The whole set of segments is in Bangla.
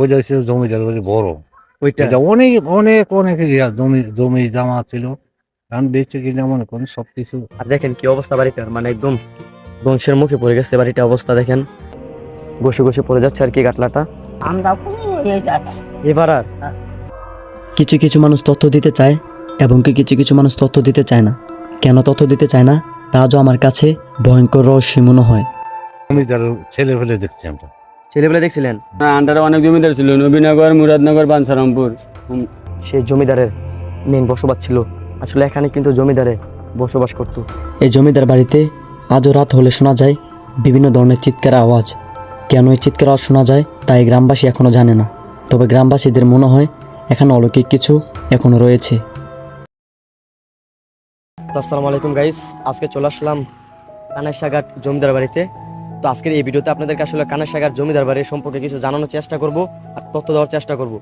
ওইটা হচ্ছে জমিদার বাড়ি বড়। ওইটা? অনেক অনেক অনেক জমি জমি জামা ছিল। কারণ বেঁচে কিনা মনে করেন সবকিছু। আর দেখেন কি অবস্থা বাড়িটার মানে একদম ধ্বংসের মুখে পড়ে গেছে বাড়িটা অবস্থা দেখেন। বসে বসে পড়ে যাচ্ছে আর কি এটা এবার আর? কিছু কিছু মানুষ তথ্য দিতে চায় এবং কি কিছু কিছু মানুষ তথ্য দিতে চায় না। কেন তথ্য দিতে চায় না? তা আজও আমার কাছে ভয়ঙ্কর রহস্য মনে হয়। জমিদার ছেলে ফেলে দেখছি আমরা। ছেলেবেলা দেখছিলেন? আন্ডারে অনেক জমিদার ছিল নবীনগর মুরাদনগর বাঞ্ছারামপুর সেই জমিদারের মেন বসবাস ছিল। আসলে এখানে কিন্তু জমিদারে বসবাস করতো। এই জমিদার বাড়িতে আজও রাত হলে শোনা যায় বিভিন্ন ধরনের চিৎকার আওয়াজ। কেন এই চিৎকার আওয়াজ শোনা যায় তাই গ্রামবাসী এখনও জানে না। তবে গ্রামবাসীদের মনে হয় এখানে অলৌকিক কিছু এখনও রয়েছে। আসসালামু আলাইকুম গাইস আজকে চলে আসলাম কানেরসাঘাট জমিদার বাড়িতে। তো আজকের এই ভিডিওতে আপনাদেরকে আসলে কানেরসাঘাট জমিদার বাড়ি সম্পর্কে কিছু জানানোর চেষ্টা করব আর তথ্য দেওয়ার চেষ্টা করব।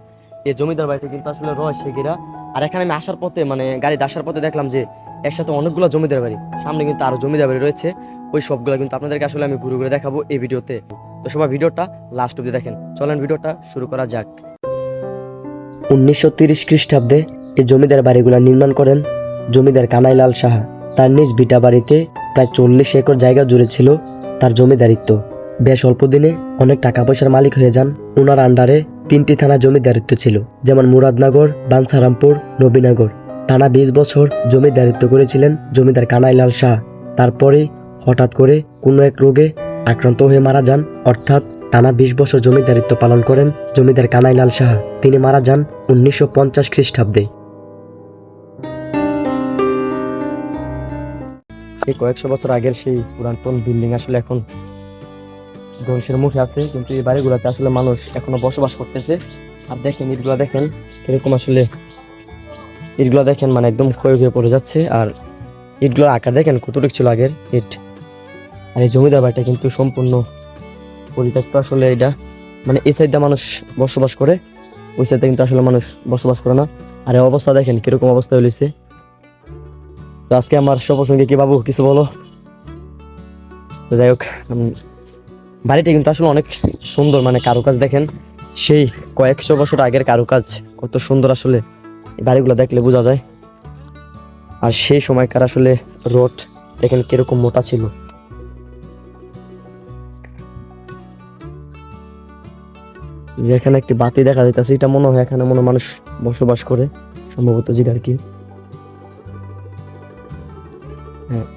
এই জমিদার বাড়িতে কিন্তু আসলে রয়েছে গিরা আর এখানে আমি আসার পথে মানে গাড়িতে আসার পথে দেখলাম যে একসাথে অনেকগুলো জমিদার বাড়ি, সামনে কিন্তু আরও জমিদার বাড়ি রয়েছে। ওই সবগুলো কিন্তু আপনাদেরকে আসলে আমি ঘুরে ঘুরে দেখাবো এই ভিডিওতে। তো সবাই ভিডিওটা লাস্ট অব্দি দেখেন। চলেন ভিডিওটা শুরু করা যাক। উনিশশো তিরিশ খ্রিস্টাব্দে এই জমিদার বাড়িগুলো নির্মাণ করেন জমিদার কানাইলাল সাহা। তার নিজ ভিটা বাড়িতে প্রায় চল্লিশ একর জায়গা জুড়ে ছিল। তার জমিদারিত্ব। বেশ অল্প দিনে অনেক টাকা পয়সার মালিক হয়ে যান। ওনার আন্ডারে তিনটি থানা জমিদারিত্ব ছিল, যেমন মুরাদনগর বাঞ্ছারামপুর নবীনগর। টানা বিশ বছর জমিদারিত্ব করেছিলেন জমিদার কানাইলাল শাহ। তারপরে হঠাৎ করে কোনো এক রোগে আক্রান্ত হয়ে মারা যান। অর্থাৎ টানা বিশ বছর জমিদারিত্ব পালন করেন জমিদার কানাইলাল শাহ। তিনি মারা যান উনিশশো পঞ্চাশ খ্রিস্টাব্দে। সেই কয়েকশো বছর আগের সেই পুরাতন বিল্ডিং আসলে এখন ধ্বংসের মুখে আছে। কিন্তু এই বাড়িগুলোতে আসলে মানুষ এখনও বসবাস করতেছে। আর দেখেন, ইটগুলো দেখেন, কীরকম আসলে ইটগুলো দেখেন মানে একদম ক্ষয় হয়ে পড়ে যাচ্ছে। আর ইটগুলোর আকার দেখেন, কতটুকু ছিল আগের ইট। আর এই জমিদার বাড়িটা কিন্তু সম্পূর্ণ পরিত্যক্ত আসলে এটা মানে এই সাইডটা মানুষ বসবাস করে, ওই সাইডটা কিন্তু আসলে মানুষ বসবাস করে না। আর এই অবস্থা দেখেন, কীরকম অবস্থা হয়েছে তো আজকে আমার সঙ্গে কি বাবু কিছু বলো? যাই হোক বাড়িটা কিন্তু আসলে অনেক সুন্দর মানে কারুকাজ দেখেন, সেই কয়েকশো বছর আগের কারুকাজ, কত সুন্দর আসলে বাড়িগুলো দেখলে বোঝা যায়। আর সেই সময়কার আসলে রোড দেখেন কীরকম মোটা ছিল। যে এখানে একটি বাতি দেখা যাইতেছে, এটা মনে হয় এখানে মনে মানুষ বসবাস করে, সম্ভবত যেটা আর কি।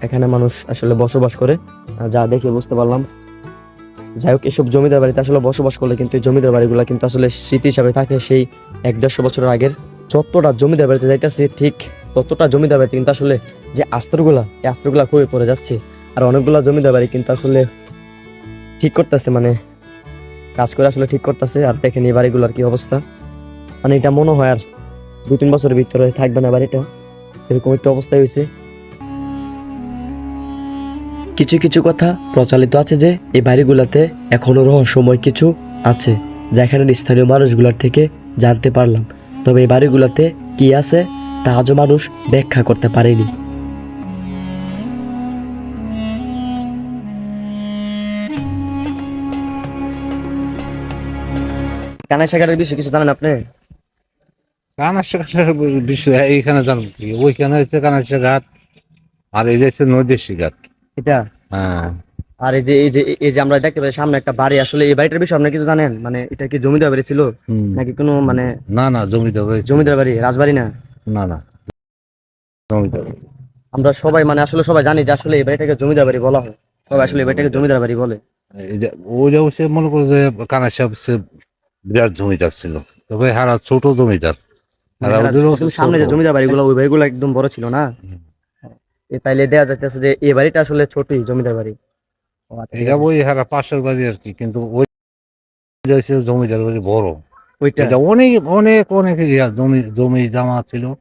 এখানে মানুষ আসলে বসবাস করে। যা দেখে বুঝতে পারলাম। যাই হোক, এসব জমিদার বাড়িতে আসলে বসবাস করলে কিন্তু জমিদার বাড়িগুলো কিন্তু আসলে স্মৃতি হিসাবে থাকে সেই এক দেড়শো বছরের আগের। যতটা জমিদার বাড়িতে যাইতেছে, ঠিক ততটা জমিদার বাড়িতে কিন্তু আসলে যে আস্তরগুলা, এই আস্তরগুলা খুবই পড়ে যাচ্ছে। আর অনেকগুলা জমিদার বাড়ি কিন্তু আসলে ঠিক করতেছে মানে কাজ করে আসলে ঠিক করতেছে। আর দেখেন এই বাড়িগুলোর কি অবস্থা। মানে এটা মনে হয় আর দু তিন বছরের ভিতরে থাকবে না বাড়িটা। এরকম একটা অবস্থায় হয়েছে কিছু কিছু কথা প্রচলিত আছে যে এই বাড়িগুলোতে এখনও রহস্যময় কিছু আছে যা এখানের স্থানীয় মানুষগুলোর থেকে জানতে পারলাম। তবে এই বাড়িগুলোতে কি আছে, তা আজও মানুষ ব্যাখ্যা করতে পারেনি। কানাই সাগরের বিষয়ে কিছু জানেন আপনি? কানাশা বিষয় এইখানে জানব কি? ওইখানে হচ্ছে কানাশা ঘাট আর এই হচ্ছে নদীশি ঘাট এটা? হ্যাঁ। আর এই যে এই যে এই যে আমরা দেখতে পাই সামনে একটা বাড়ি আসলে এই বাড়িটার বিষয়ে আপনি কিছু জানেন? মানে এটা কি জমিদার বাড়ি ছিল? নাকি কোনো মানে না না জমিদার হয়েছে জমিদার বাড়ি রাজবাড়ি না? না না। জমিদার আমরা সবাই মানে আসলে সবাই জানি যে আসলে এই বাড়িটাকে জমিদার বাড়ি বলা হয়। সবাই আসলে এই বাড়িটাকে জমিদার বাড়ি বলে। এই যে হচ্ছে মনে করো যে কানাশা হচ্ছে বিরাট জমিদার ছিল। তবে হারা ছোট জমিদার। আর ওদেরও সামনে যে। জমিদার বাড়িগুলো ওই বাড়িগুলো একদম বড় ছিল না? তাইলে দেয়া যাইতেছে যে এই বাড়িটা আসলে ছোটই জমিদার বাড়ি। আচ্ছা, এটা ওই হারা পাশের বাড়ি আর কি কিন্তু ওই হচ্ছে জমিদার বাড়ি বড়। ওইটা? অনেক অনেক অনেক জমি জমি জামা ছিল।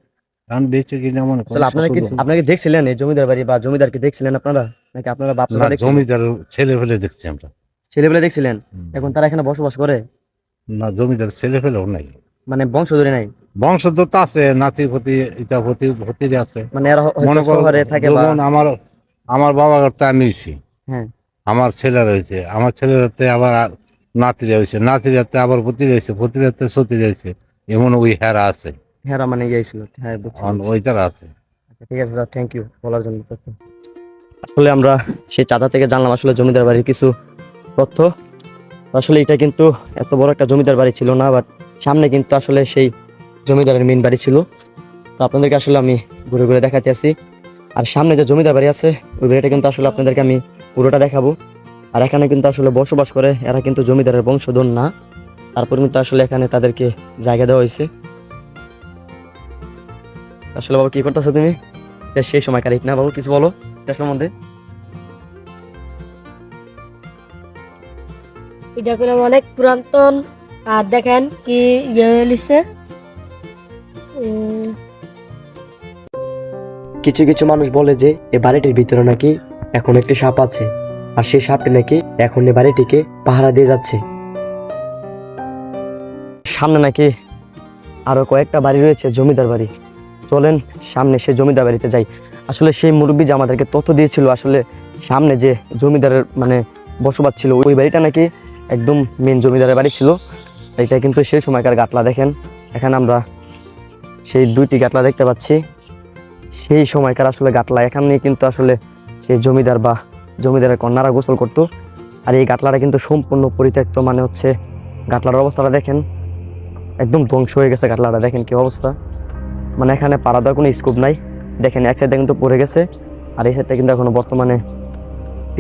কারণ বেঁচে কিনা মনে আপনারা কি শুধু- আপনারা কি দেখছিলেন এই জমিদার বাড়ি বা দেখছিলেন আপনারা? নাকি আপনারা জমিদার ছেলে ফেলে দেখছি আমরা। ছেলেবেলা দেখছিলেন? এখন তারা এখানে বসবাস করে? না জমিদার ছেলে ফেলেও নাই। মানে বংশ ধরে নাই? বংশ তো আছে নাতি ভতি ইটা ভতি ভতি আছে। মানে এরা মনে করো শহরে থাকে যেমন আমার আমার বাবা তো আমি। হ্যাঁ। আমার ছেলে রয়েছে আমার ছেলেরাতে আবার নাতিরা হয়েছে নাতিরাতে আবার ভতিরা হয়েছে ভতিরাতে সতিরা হয়েছে এমন ওই হেরা আছে। হেরা মানে গিয়েছিল হ্যাঁ। ওইটার আছে। আচ্ছা, ঠিক আছে স্যার থ্যাংক ইউ বলার জন্য আসলে আমরা সেই চাচা থেকে জানলাম আসলে জমিদার বাড়ির কিছু তথ্য। আসলে এটা কিন্তু এত বড় একটা জমিদার বাড়ি ছিল না বাট সামনে কিন্তু আসলে সেই জমিদারের মেন বাড়ি ছিল। তো আপনাদেরকে আসলে আমি ঘুরে ঘুরে দেখাতে আসি। আর সামনে যে জমিদার বাড়ি আছে, ওই বাড়িটা কিন্তু আসলে আপনাদেরকে আমি পুরোটা দেখাবো। আর এখানে কিন্তু আসলে বসবাস করে, এরা কিন্তু জমিদারের বংশধর না। তারপর কিন্তু আসলে এখানে তাদেরকে জায়গা দেওয়া হয়েছে। আসলে বাবা, কি করতেছো তুমি? সেই সময় ইট না বাবু, কিছু বলো সম্বন্ধে। এটা অনেক পুরাতন আর দেখেন কি ইয়ে কিছু কিছু মানুষ বলে যে এই বাড়িটির ভিতরে নাকি এখন একটি সাপ আছে, আর সেই সাপটি নাকি এখন এই বাড়িটিকে পাহারা দিয়ে যাচ্ছে। সামনে নাকি আরও কয়েকটা বাড়ি রয়েছে, জমিদার বাড়ি। চলেন সামনে সেই জমিদার বাড়িতে যাই। আসলে সেই মুরব্বী যে আমাদেরকে তথ্য দিয়েছিল, আসলে সামনে যে জমিদারের মানে বসবাস ছিল, ওই বাড়িটা নাকি একদম মেন জমিদারের বাড়ি ছিল। এটা কিন্তু সেই সময়কার গাটলা দেখেন। এখানে আমরা সেই দুইটি গাটলা দেখতে পাচ্ছি। সেই সময়কার আসলে গাটলা এখানে কিন্তু আসলে সেই জমিদার বা জমিদারের কন্যারা গোসল করতো। আর এই গাটলাটা কিন্তু সম্পূর্ণ পরিত্যক্ত মানে হচ্ছে গাটলার অবস্থাটা দেখেন, একদম ধ্বংস হয়ে গেছে কাটলাটা দেখেন কি অবস্থা। মানে এখানে পাড়া দেওয়ার কোনো স্কোপ নাই। দেখেন, এক সাইডটা কিন্তু পড়ে গেছে, আর এই সাইডটা কিন্তু এখনও বর্তমানে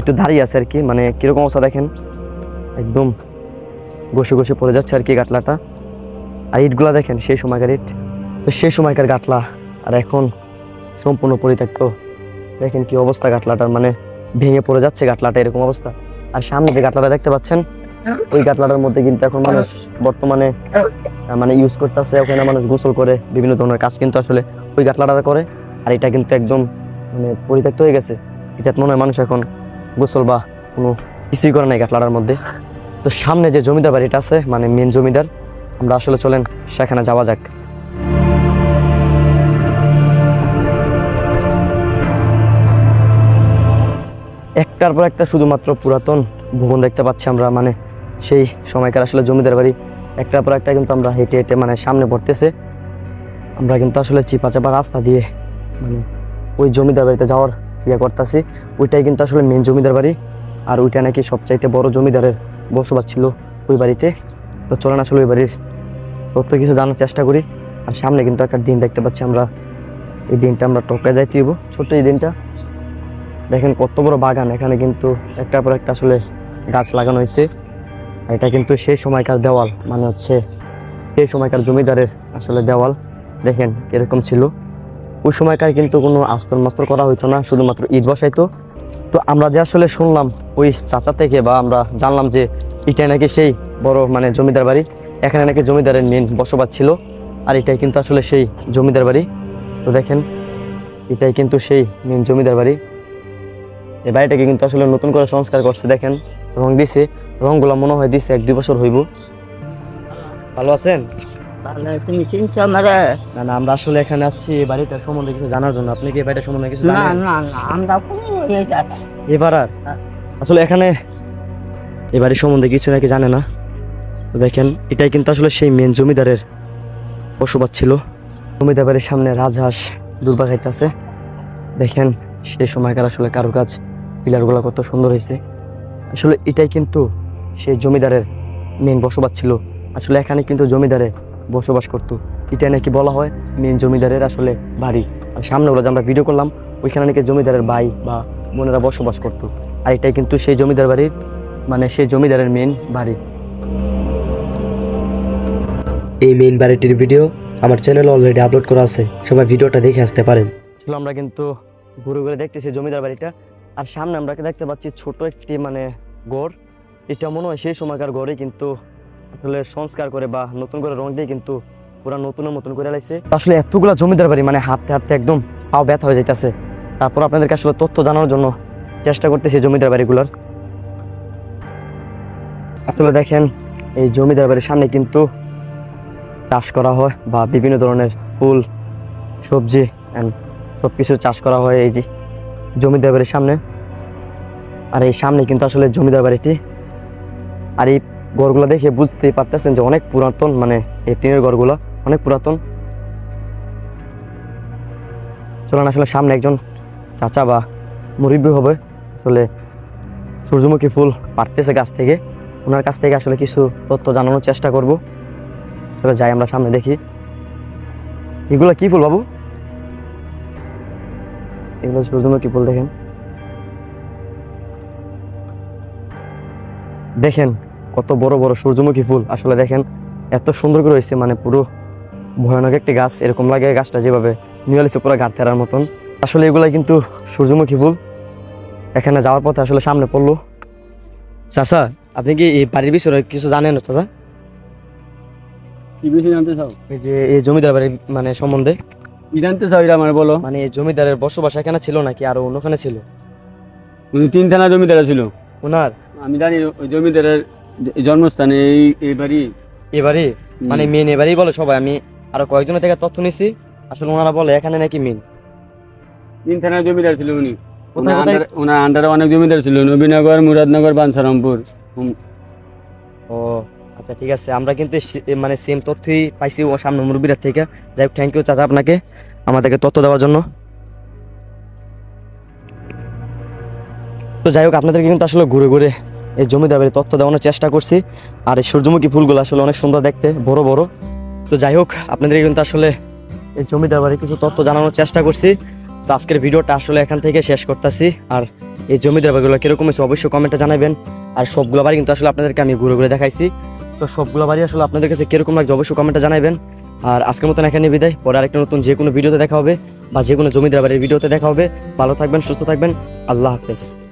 একটু দাঁড়িয়ে আছে আর কি। মানে কীরকম অবস্থা দেখেন, একদম ঘষে ঘষে পড়ে যাচ্ছে আর কি গাটলাটা। আর ইটগুলা দেখেন, সেই সময়কার ইট। তো সেই সময়কার গাটলা, আর এখন সম্পূর্ণ পরিত্যক্ত। দেখেন কি অবস্থা গাটলাটার মানে ভেঙে পড়ে যাচ্ছে গাটলাটা, এরকম অবস্থা। আর সামনে যে গাটলাটা দেখতে পাচ্ছেন, ওই গাটলাটার মধ্যে কিন্তু এখন মানুষ বর্তমানে মানে ইউজ করতেছে, ওখানে মানুষ গোসল করে, বিভিন্ন ধরনের কাজ কিন্তু আসলে ওই গাটলাটা করে। আর এটা কিন্তু একদম মানে পরিত্যক্ত হয়ে গেছে। এটা মনে হয় মানুষ এখন গোসল বা কোনো কিছুই করে নাই গাটলাটার মধ্যে। তো সামনে যে জমিদার বাড়িটা আছে মানে মেন জমিদার, আমরা আসলে চলেন, সেখানে যাওয়া যাক। একটার পর একটা শুধুমাত্র পুরাতন ভবন দেখতে পাচ্ছি আমরা মানে সেই সময়কার আসলে জমিদার বাড়ি। একটার পর একটা কিন্তু আমরা হেঁটে হেঁটে মানে সামনে পড়তেছে। আমরা কিন্তু আসলে চিপা চাপা রাস্তা দিয়ে মানে ওই জমিদার বাড়িতে যাওয়ার ইয়ে করতেছি। ওইটাই কিন্তু আসলে মেন জমিদার বাড়ি, আর ওইটা নাকি সবচাইতে বড় জমিদারের বসবাস ছিল ওই বাড়িতে। তো চলেন আসলে ওই বাড়ির। তথ্য কিছু জানার চেষ্টা করি। আর সামনে কিন্তু একটা দিন দেখতে পাচ্ছি আমরা। এই দিনটা আমরা টপকে যাইতে দিব ছোট্ট এই দিনটা। দেখেন কত বড় বাগান। এখানে কিন্তু একটার পর একটা আসলে গাছ লাগানো হয়েছে। আর এটা কিন্তু সেই সময়কার দেওয়াল। মানে হচ্ছে সেই সময়কার জমিদারের আসলে দেওয়াল। দেখেন কীরকম ছিল। ওই সময়কার কিন্তু কোনো আস্তর মাস্তর করা হইতো না। শুধুমাত্র ইট বসাইতো। তো আমরা যে আসলে শুনলাম ওই চাচা থেকে বা আমরা জানলাম যে এটাই নাকি সেই বড় মানে জমিদার বাড়ি, এখানে নাকি জমিদারের মেন বসবাস ছিল আর এটাই কিন্তু আসলে সেই জমিদার বাড়ি। তো দেখেন, এটাই কিন্তু সেই মেন জমিদার বাড়ি। এই বাড়িটাকে কিন্তু আসলে নতুন করে সংস্কার করছে, দেখেন, রং দিছে, রংগুলো মনে হয় দিছে এক দুই বছর হইব। ভালো আছেন? তুমি চিনছো আমারে না না আমরা আসলে এখানে আসছি এই বাড়িটার সম্বন্ধে কিছু জানার জন্য। আপনি কি এই বাড়িটার সম্বন্ধে কিছু না জানেন? না না আমরা কোনো জায়গা এবার আর আসলে এখানে এই বাড়ির সম্বন্ধে কিছু নাকি জানে না। তো দেখেন এটাই কিন্তু আসলে সেই মেন জমিদারের বসবাস ছিল। জমিদার বাড়ির সামনে রাজহাঁস দুর্বা খাইতেছে। দেখেন সেই সময়কার আসলে কারুকাজ পিলারগুলো কত সুন্দর হয়েছে। আসলে এটাই কিন্তু সেই জমিদারের মেন বসবাস ছিল। আসলে এখানে কিন্তু জমিদারে বসবাস করতো। এটা নাকি বলা হয় মেন জমিদারের আসলে বাড়ি। আর সামনে ওরা যে আমরা ভিডিও করলাম ওইখানে নাকি জমিদারের ভাই বা বোনেরা বসবাস করতো। আর এটাই কিন্তু সেই জমিদার বাড়ির মানে সেই জমিদারের মেন বাড়ি। এই মেন বাড়িটির ভিডিও আমার চ্যানেলে অলরেডি আপলোড করা আছে। সবাই ভিডিওটা দেখে আসতে পারেন। আমরা কিন্তু ঘুরে ঘুরে দেখতেছি জমিদার বাড়িটা। আর সামনে আমরা দেখতে পাচ্ছি ছোট একটি মানে গড় এটা মনে হয় সেই সময়কার গড়ে কিন্তু আসলে সংস্কার করে বা নতুন করে রং দিয়ে কিন্তু পুরা নতুনের মতন করে লাইছে। আসলে এতগুলা জমিদার বাড়ি মানে হাঁটতে হাঁটতে একদম পাও ব্যথা হয়ে যাইতেছে। তারপর আপনাদেরকে আসলে তথ্য জানানোর জন্য চেষ্টা করতেছি জমিদার বাড়িগুলোর। আসলে দেখেন, এই জমিদার বাড়ির সামনে কিন্তু চাষ করা হয় বা বিভিন্ন ধরনের ফুল, সবজি অ্যান্ড সব কিছু চাষ করা হয় এই যে জমিদার বাড়ির সামনে। আর এই সামনে কিন্তু আসলে জমিদার বাড়িটি, আর এই ঘরগুলো দেখে বুঝতে পারতেছেন যে অনেক পুরাতন মানে এই টিনের ঘরগুলো অনেক পুরাতন। চলুন আসলে সামনে একজন চাচা বা মুরব্বী হবে। আসলে সূর্যমুখী ফুল পারতেছে গাছ থেকে। ওনার কাছ থেকে আসলে কিছু তথ্য জানানোর চেষ্টা করব। চলে যাই, আমরা সামনে দেখি। এগুলো কি ফুল বাবু? এগুলো সূর্যমুখী ফুল, দেখেন। দেখেন কত বড় বড় সূর্যমুখী ফুল। আসলে দেখেন এত সুন্দর করে হয়েছে মানে পুরো ভয়ানক একটি গাছ এরকম লাগে গাছটা যেভাবে নিয়ে এসেছে পুরো ঘাট থেরার মতন। আসলে এগুলা কিন্তু সূর্যমুখী ফুল। এখানে যাওয়ার পথে আসলে সামনে পড়ল। চাচা আপনি কি এই বাড়ির বিষয়ে কিছু জানেন না চাচা? কি বেশি জানতে চাও? এই যে এই জমিদার বাড়ির মানে সম্বন্ধে। কি জানতে চাও এটা আমার বলো? মানে এই জমিদারের বসবাস এখানে ছিল নাকি আরও অন্যখানে ছিল? উনি তিন থানা জমিদার ছিল। ওনার আমি জানি ওই জমিদারের জন্মস্থানে এই বাড়ি এবারে মানে মেন এবারেই বলে সবাই। আমি আরও কয়েকজনের থেকে তথ্য নিছি। আসলে ওনারা বলে এখানে নাকি মেন তিন থানার জমিদার ছিল উনি। ওনার? আন্ডারে ওনার আন্ডারে অনেক জমিদার ছিল। নবীনগর মুরাদনগর বাঞ্ছারামপুর ও আচ্ছা ঠিক আছে। আমরা কিন্তু মানে সেম তথ্যই পাইছি ও সামনে মুরব্বীর থেকে। যাই হোক থ্যাংক ইউ চাচা আপনাকে আমাদেরকে তথ্য দেওয়ার জন্য। তো যাই হোক আপনাদেরকে কিন্তু আসলে ঘুরে ঘুরে এই জমিদার বাড়ির তথ্য দেওয়ানোর চেষ্টা করছি। আর এই সূর্যমুখী ফুলগুলো আসলে অনেক সুন্দর দেখতে, বড় বড়। তো যাই হোক আপনাদেরকে কিন্তু আসলে এই জমিদার বাড়ির কিছু তথ্য জানানোর চেষ্টা করছি। তো আজকের ভিডিওটা আসলে এখান থেকে শেষ করতেছি। আর এই জমিদার বাড়িগুলো কীরকম হয়েছে অবশ্যই কমেন্টে জানাবেন। আর সবগুলো বাড়ি কিন্তু আসলে আপনাদেরকে আমি ঘুরে ঘুরে দেখাইছি। তো সবগুলো বাড়ি আসলে আপনাদের কাছে কীরকম লাগছে অবশ্যই কমেন্টে জানাবেন। আর আজকের মতন এখানে বিদায়। পরে আরেকটা নতুন যে কোনো ভিডিওতে দেখা হবে বা যে কোনো জমিদার বাড়ির ভিডিওতে দেখা হবে। ভালো থাকবেন, সুস্থ থাকবেন। আল্লাহ হাফেজ।